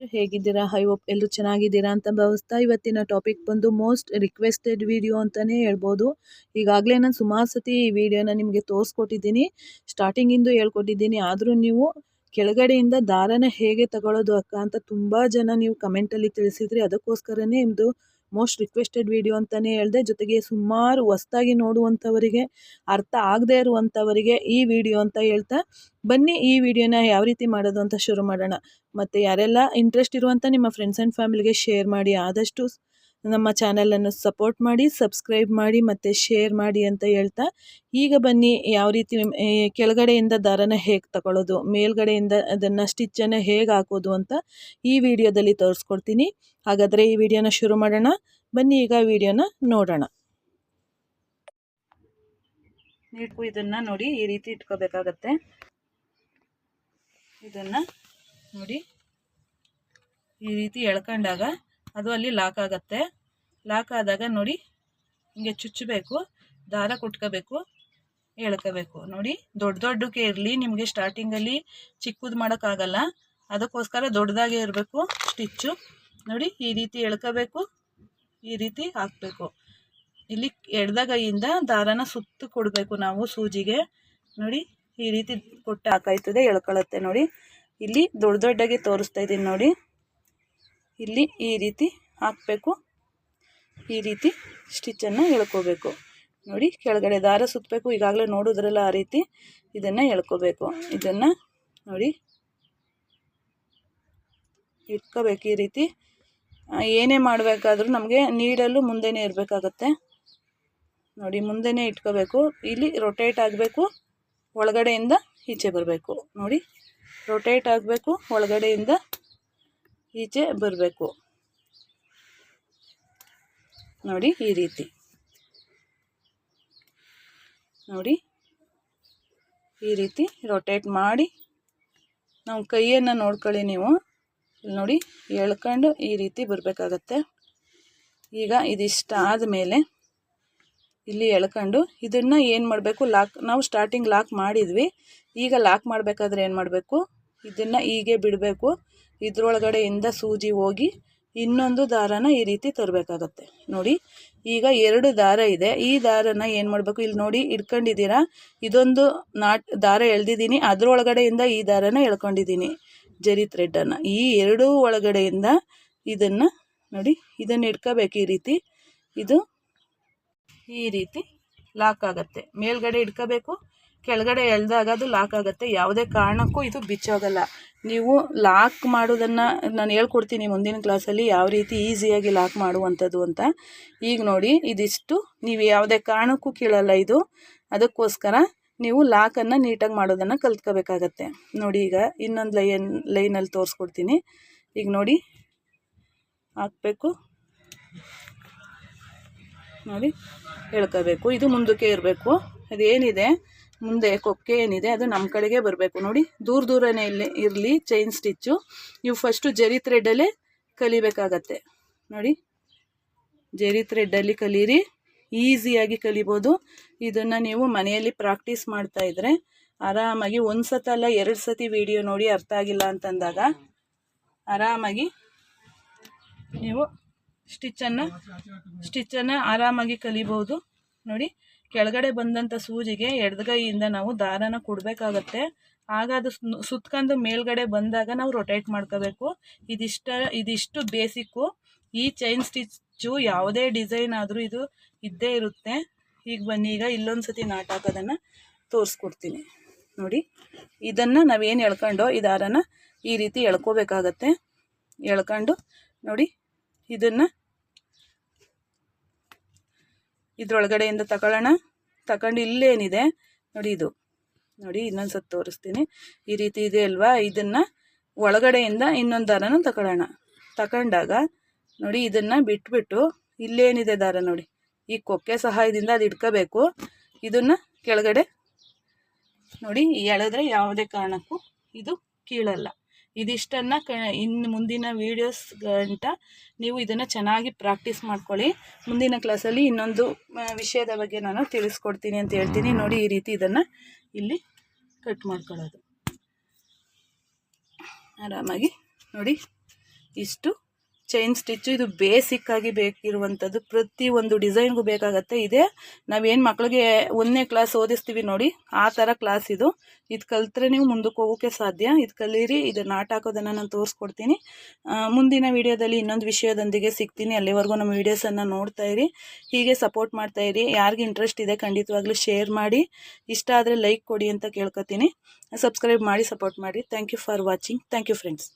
ಹೇಗಿದ್ದೀರಾ? High hope ಎಲ್ಲರೂ ಚೆನ್ನಾಗಿದ್ದೀರಾ ಅಂತ ಭಾವಿಸ್ತಾ ಇವತ್ತಿನ ಟಾಪಿಕ್ ಬಂದು ಮೋಸ್ಟ್ ರಿಕ್ವೆಸ್ಟೆಡ್ ವಿಡಿಯೋ ಅಂತಲೇ ಹೇಳ್ಬೋದು. ಈಗಾಗಲೇ ನಾನು ಸುಮಾರು ಸತಿ ಈ ವಿಡಿಯೋನ ನಿಮಗೆ ತೋರಿಸ್ಕೊಟ್ಟಿದ್ದೀನಿ. ಸ್ಟಾರ್ಟಿಂಗಿಂದು ಹೇಳ್ಕೊಟ್ಟಿದ್ದೀನಿ. ಆದರೂ ನೀವು ಕೆಳಗಡೆಯಿಂದ ದಾರನ ಹೇಗೆ ತಗೊಳ್ಳೋದು ಅಕ್ಕ ಅಂತ ತುಂಬ ಜನ ನೀವು ಕಮೆಂಟಲ್ಲಿ ತಿಳಿಸಿದ್ರಿ ಅದಕ್ಕೋಸ್ಕರನೇ ನಿಮ್ಮದು ಮೋಸ್ಟ್ ರಿಕ್ವೆಸ್ಟೆಡ್ ವಿಡಿಯೋ ಅಂತಲೇ ಹೇಳಿದೆ. ಜೊತೆಗೆ ಸುಮಾರು ಹೊಸ್ದಾಗಿ ನೋಡುವಂಥವರಿಗೆ, ಅರ್ಥ ಆಗದೇ ಇರುವಂಥವರಿಗೆ ಈ ವಿಡಿಯೋ ಅಂತ ಹೇಳ್ತಾ, ಬನ್ನಿ ಈ ವಿಡಿಯೋನ ಯಾವ ರೀತಿ ಮಾಡೋದು ಅಂತ ಶುರು ಮಾಡೋಣ. ಮತ್ತು ಯಾರೆಲ್ಲ ಇಂಟ್ರೆಸ್ಟ್ ಇರುವಂಥ ನಿಮ್ಮ ಫ್ರೆಂಡ್ಸ್ ಆ್ಯಂಡ್ ಫ್ಯಾಮಿಲಿಗೆ ಶೇರ್ ಮಾಡಿ ಆದಷ್ಟು ನಮ್ಮ ಚಾನಲನ್ನು ಸಪೋರ್ಟ್ ಮಾಡಿ, ಸಬ್ಸ್ಕ್ರೈಬ್ ಮಾಡಿ ಮತ್ತು ಶೇರ್ ಮಾಡಿ ಅಂತ ಹೇಳ್ತಾ, ಈಗ ಬನ್ನಿ ಯಾವ ರೀತಿ ಕೆಳಗಡೆಯಿಂದ ದಾರನ ಹೇಗೆ ತಗೊಳ್ಳೋದು ಮೇಲ್ಗಡೆಯಿಂದ ಅದನ್ನು ಸ್ಟಿಚ್ಚನ್ನು ಹೇಗೆ ಹಾಕೋದು ಅಂತ ಈ ವಿಡಿಯೋದಲ್ಲಿ ತೋರಿಸ್ಕೊಡ್ತೀನಿ. ಹಾಗಾದರೆ ಈ ವಿಡಿಯೋನ ಶುರು ಮಾಡೋಣ, ಬನ್ನಿ ಈಗ ವಿಡಿಯೋನ ನೋಡೋಣ. ನೀಟು ಇದನ್ನು ನೋಡಿ ಈ ರೀತಿ ಇಟ್ಕೋಬೇಕಾಗತ್ತೆ. ಇದನ್ನು ನೋಡಿ ಈ ರೀತಿ ಎಳ್ಕೊಂಡಾಗ ಅದು ಅಲ್ಲಿ ಲಾಕ್ ಆಗುತ್ತೆ. ಲಾಕ್ ಆದಾಗ ನೋಡಿ ಹಿಂಗೆ ಚುಚ್ಚಬೇಕು ದಾರ ಕುಟ್ಕೋಬೇಕು, ಎಳ್ಕೋಬೇಕು. ನೋಡಿ ದೊಡ್ಡ ದೊಡ್ಡಕ್ಕೆ ಇರಲಿ, ನಿಮಗೆ ಸ್ಟಾರ್ಟಿಂಗಲ್ಲಿ ಚಿಕ್ಕದು ಮಾಡೋಕ್ಕಾಗಲ್ಲ ಅದಕ್ಕೋಸ್ಕರ ದೊಡ್ಡದಾಗೇ ಇರಬೇಕು ಸ್ಟಿಚ್ಚು ನೋಡಿ ಈ ರೀತಿ ಎಳ್ಕೋಬೇಕು, ಈ ರೀತಿ ಹಾಕಬೇಕು. ಇಲ್ಲಿ ಎಡ್ದಗೈಯಿಂದ ದಾರನ ಸುತ್ತು ಕೊಡಬೇಕು ನಾವು ಸೂಜಿಗೆ. ನೋಡಿ ಈ ರೀತಿ ಕೊಟ್ಟು ಹಾಕಾಯ್ತದೆ ಎಳ್ಕೊಳ್ಳುತ್ತೆ ನೋಡಿ. ಇಲ್ಲಿ ದೊಡ್ಡ ದೊಡ್ಡಗೆ ತೋರಿಸ್ತಾ ಇದ್ದೀನಿ ನೋಡಿ. ಇಲ್ಲಿ ಈ ರೀತಿ ಹಾಕಬೇಕು. ಈ ರೀತಿ ಸ್ಟಿಚ್ಚನ್ನು ಎಳ್ಕೋಬೇಕು. ನೋಡಿ, ಕೆಳಗಡೆ ದಾರ ಸುತ್ತಬೇಕು ಈಗಾಗಲೇ ನೋಡಿದ್ರಲ್ಲ ಆ ರೀತಿ ಇದನ್ನು ಎಳ್ಕೋಬೇಕು. ಇದನ್ನು ನೋಡಿ, ಇಟ್ಕೋಬೇಕು ಈ ರೀತಿ. ಏನೇ ಮಾಡಬೇಕಾದ್ರೂ ನಮಗೆ ನೀಡಲು ಮುಂದೆನೇ ಇರಬೇಕಾಗತ್ತೆ. ನೋಡಿ, ಮುಂದೆನೇ ಇಟ್ಕೋಬೇಕು. ಇಲ್ಲಿ ರೊಟೇಟ್ ಆಗಬೇಕು. ಒಳಗಡೆಯಿಂದ ಈಚೆ ಬರಬೇಕು. ನೋಡಿ ರೊಟೇಟ್ ಆಗಬೇಕು. ಒಳಗಡೆಯಿಂದ ಈಚೆ ಬರಬೇಕು. ನೋಡಿ ಈ ರೀತಿ. ನೋಡಿ ಈ ರೀತಿ ರೊಟೇಟ್ ಮಾಡಿ ನಾವು ಕೈಯನ್ನು ನೋಡ್ಕೊಳ್ಳಿ ನೀವು. ನೋಡಿ ಎಳ್ಕೊಂಡು ಈ ರೀತಿ ಬರಬೇಕಾಗತ್ತೆ. ಈಗ ಇದಿಷ್ಟ ಆದಮೇಲೆ ಇಲ್ಲಿ ಎಳ್ಕೊಂಡು ಇದನ್ನು ಏನು ಮಾಡಬೇಕು? ಲಾಕ್ ನಾವು ಸ್ಟಾರ್ಟಿಂಗ್ ಲಾಕ್ ಮಾಡಿದ್ವಿ. ಈಗ ಲಾಕ್ ಮಾಡಬೇಕಾದ್ರೆ ಏನು ಮಾಡಬೇಕು? ಇದನ್ನು ಹೀಗೆ ಬಿಡಬೇಕು. ಇದ್ರೊಳಗಡೆಯಿಂದ ಸೂಜಿ ಹೋಗಿ ಇನ್ನೊಂದು ದಾರನ ಈ ರೀತಿ ತರಬೇಕಾಗತ್ತೆ. ನೋಡಿ, ಈಗ ಎರಡು ದಾರ ಇದೆ. ಈ ದಾರನ ಏನು ಮಾಡಬೇಕು? ಇಲ್ಲಿ ನೋಡಿ ಇಟ್ಕೊಂಡಿದ್ದೀರಾ ಇದೊಂದು ನಾಟ್, ದಾರ ಎಳ್ದಿದ್ದೀನಿ. ಅದರೊಳಗಡೆಯಿಂದ ಈ ದಾರನ ಎಳ್ಕೊಂಡಿದ್ದೀನಿ. ಜರಿ ಥ್ರೆಡ್ಡನ್ನು. ಈ ಎರಡೂ ಒಳಗಡೆಯಿಂದ ಇದನ್ನು ನೋಡಿ, ಇದನ್ನು ಇಟ್ಕೋಬೇಕು ಈ ರೀತಿ. ಇದು ಈ ರೀತಿ ಲಾಕ್ ಆಗುತ್ತೆ. ಮೇಲ್ಗಡೆ ಇಟ್ಕೋಬೇಕು. ಕೆಳಗಡೆ ಎಳೆದಾಗ ಅದು ಲಾಕ್ ಆಗುತ್ತೆ. ಯಾವುದೇ ಕಾರಣಕ್ಕೂ ಇದು ಬಿಚ್ಚೋಗಲ್ಲ. ನೀವು ಲಾಕ್ ಮಾಡೋದನ್ನು ನಾನು ಹೇಳ್ಕೊಡ್ತೀನಿ ಮುಂದಿನ ಕ್ಲಾಸಲ್ಲಿ ಯಾವ ರೀತಿ ಈಸಿಯಾಗಿ ಲಾಕ್ ಮಾಡುವಂಥದ್ದು ಅಂತ. ಈಗ ನೋಡಿ, ಇದಿಷ್ಟು. ನೀವು ಯಾವುದೇ ಕಾರಣಕ್ಕೂ ಕೀಳಲ್ಲ ಇದು. ಅದಕ್ಕೋಸ್ಕರ ನೀವು ಲಾಕನ್ನು ನೀಟಾಗಿ ಮಾಡೋದನ್ನು ಕಲ್ತ್ಕೋಬೇಕಾಗತ್ತೆ. ನೋಡಿ ಈಗ ಇನ್ನೊಂದು ಲೈನ್, ಲೈನಲ್ಲಿ ತೋರಿಸ್ಕೊಡ್ತೀನಿ. ಈಗ ನೋಡಿ, ಹಾಕಬೇಕು. ನೋಡಿ, ಹೇಳ್ಕೋಬೇಕು. ಇದು ಮುಂದಕ್ಕೆ ಇರಬೇಕು. ಅದೇನಿದೆ ಮುಂದೆ ಕೊಕ್ಕೆ ಏನಿದೆ ಅದು ನಮ್ಮ ಕಡೆಗೆ ಬರಬೇಕು. ನೋಡಿ, ದೂರ ದೂರನೇ ಇಲ್ಲಿ ಇರಲಿ ಚೈನ್ ಸ್ಟಿಚ್ಚು ನೀವು ಫಸ್ಟು ಜರಿ ಥ್ರೆಡ್ಡಲ್ಲೇ ಕಲಿಬೇಕಾಗತ್ತೆ. ನೋಡಿ, ಜರಿ ಥ್ರೆಡ್ಡಲ್ಲಿ ಕಲೀರಿ ಈಸಿಯಾಗಿ ಕಲಿಬೋದು. ಇದನ್ನು ನೀವು ಮನೆಯಲ್ಲಿ ಪ್ರಾಕ್ಟೀಸ್ ಮಾಡ್ತಾ ಇದ್ರೆ ಆರಾಮಾಗಿ ಒಂದು ಅಲ್ಲ ಎರಡು ಸತಿ ವಿಡಿಯೋ ನೋಡಿ ಅರ್ಥ ಆಗಿಲ್ಲ ಅಂತಂದಾಗ ಆರಾಮಾಗಿ ನೀವು ಸ್ಟಿಚ್ಚನ್ನು ಸ್ಟಿಚ್ಚನ್ನು ಆರಾಮಾಗಿ ಕಲಿಬೋದು. ನೋಡಿ ಕೆಳಗಡೆ ಬಂದಂಥ ಸೂಜಿಗೆ ಎಡಗೈಯಿಂದ ನಾವು ದಾರನ ಕೊಡಬೇಕಾಗತ್ತೆ. ಆಗ ಅದು ಸುತ್ಕೊಂಡು ಮೇಲ್ಗಡೆ ಬಂದಾಗ ನಾವು ರೊಟೇಟ್ ಮಾಡ್ಕೋಬೇಕು. ಇದಿಷ್ಟ, ಇದಿಷ್ಟು ಬೇಸಿಕ್ಕು. ಈ ಚೈನ್ ಸ್ಟಿಚ್ಚು ಯಾವುದೇ ಡಿಸೈನ್ ಆದರೂ ಇದು ಇದ್ದೇ ಇರುತ್ತೆ. ಈಗ ಬನ್ನಿ, ಈಗ ಇಲ್ಲೊಂದು ಸತಿ ನಾಟ್ ಹಾಕೋದನ್ನು ತೋರಿಸ್ಕೊಡ್ತೀನಿ. ನೋಡಿ, ಇದನ್ನು ನಾವೇನು ಎಳ್ಕೊಂಡು ಈ ದಾರನ ಈ ರೀತಿ ಎಳ್ಕೋಬೇಕಾಗತ್ತೆ. ಎಳ್ಕೊಂಡು ನೋಡಿ, ಇದನ್ನು ಇದ್ರೊಳಗಡೆಯಿಂದ ತಗೊಳ್ಳೋಣ. ತಗೊಂಡು ಇಲ್ಲೇನಿದೆ. ನೋಡಿ ಇದು. ನೋಡಿ ಇನ್ನೊಂದು ಸತ್ತು ತೋರಿಸ್ತೀನಿ. ಈ ರೀತಿ ಇದೆ ಅಲ್ವಾ? ಇದನ್ನು ಒಳಗಡೆಯಿಂದ ಇನ್ನೊಂದು ದಾರನ ತಗೊಳ್ಳೋಣ. ತಗೊಂಡಾಗ ನೋಡಿ ಇದನ್ನು ಬಿಟ್ಬಿಟ್ಟು ಇಲ್ಲೇನಿದೆ ದಾರ ನೋಡಿ. ಈ ಕೊಕ್ಕೆ ಸಹಾಯದಿಂದ ಅದು ಇಟ್ಕೋಬೇಕು. ಇದನ್ನು ಕೆಳಗಡೆ ನೋಡಿ ಎಳೆದ್ರೆ ಯಾವುದೇ ಕಾರಣಕ್ಕೂ ಇದು ಕೀಳಲ್ಲ. ಇದಿಷ್ಟನ್ನು ಕ, ಇನ್ನು ಮುಂದಿನ ವೀಡಿಯೋಸ್ ಗಂಟ ನೀವು ಇದನ್ನು ಚೆನ್ನಾಗಿ ಪ್ರಾಕ್ಟೀಸ್ ಮಾಡ್ಕೊಳ್ಳಿ. ಮುಂದಿನ ಕ್ಲಾಸಲ್ಲಿ ಇನ್ನೊಂದು ವಿಷಯದ ಬಗ್ಗೆ ನಾನು ತಿಳಿಸ್ಕೊಡ್ತೀನಿ ಅಂತ ಹೇಳ್ತೀನಿ. ನೋಡಿ ಈ ರೀತಿ ಇದನ್ನು ಇಲ್ಲಿ ಕಟ್ ಮಾಡ್ಕೊಳ್ಳೋದು. ಆರಾಮಾಗಿ ನೋಡಿ ಇಷ್ಟು ಚೈನ್ ಸ್ಟಿಚ್ಚು, ಇದು ಬೇಸಿಕ್ ಆಗಿ ಬೇಕಿರುವಂಥದ್ದು. ಪ್ರತಿ ಒಂದು ಡಿಸೈನ್ಗೂ ಬೇಕಾಗತ್ತೆ. ಇದೆ ನಾವೇನು ಮಕ್ಳಿಗೆ ಒಂದನೇ ಕ್ಲಾಸ್ ಓದಿಸ್ತೀವಿ ನೋಡಿ, ಆ ಥರ ಕ್ಲಾಸ್ ಇದು. ಇದು ಕಲ್ತ್ರೆ ನೀವು ಮುಂದಕ್ಕೆ ಹೋಗೋಕ್ಕೆ ಸಾಧ್ಯ. ಇದು ಕಲೀರಿ, ಇದು ನಾಟ ಹಾಕೋದನ್ನು ನಾನು ತೋರಿಸ್ಕೊಡ್ತೀನಿ. ಮುಂದಿನ ವಿಡಿಯೋದಲ್ಲಿ ಇನ್ನೊಂದು ವಿಷಯದೊಂದಿಗೆ ಸಿಗ್ತೀನಿ. ಅಲ್ಲಿವರೆಗೂ ನಮ್ಮ ವೀಡಿಯೋಸನ್ನು ನೋಡ್ತಾ ಇರಿ. ಹೀಗೆ ಸಪೋರ್ಟ್ ಮಾಡ್ತಾ ಇರಿ. ಯಾರಿಗೆ ಇಂಟ್ರೆಸ್ಟ್ ಇದೆ, ಖಂಡಿತವಾಗ್ಲೂ ಶೇರ್ ಮಾಡಿ. ಇಷ್ಟ ಆದರೆ ಲೈಕ್ ಕೊಡಿ ಅಂತ ಕೇಳ್ಕೊತೀನಿ. ಸಬ್ಸ್ಕ್ರೈಬ್ ಮಾಡಿ ಸಪೋರ್ಟ್ ಮಾಡಿ. Thank you for watching thank you friends